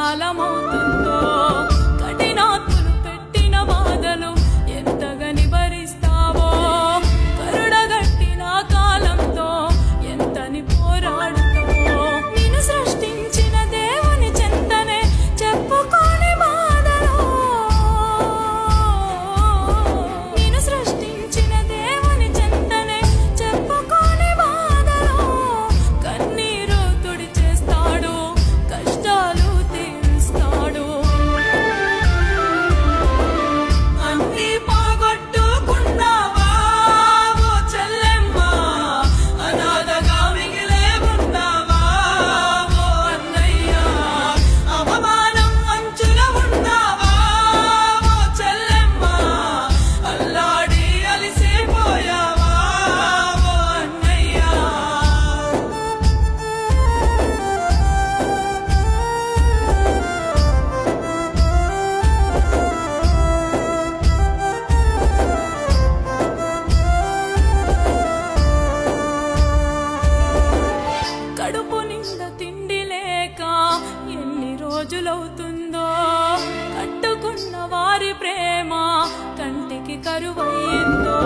al amor. ప్రేమ కంటికి కరువైందో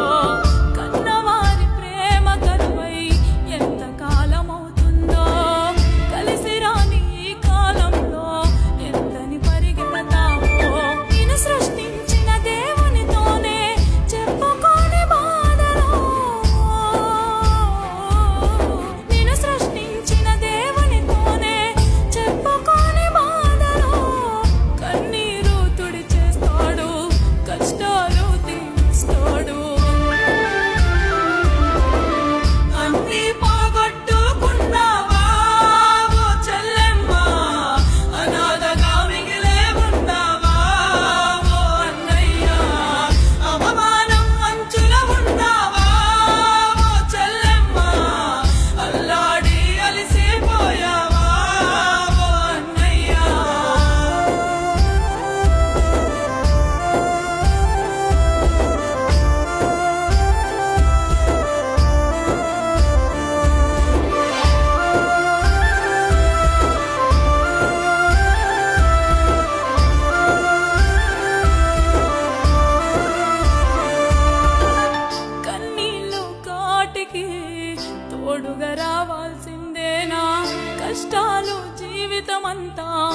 da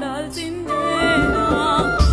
da da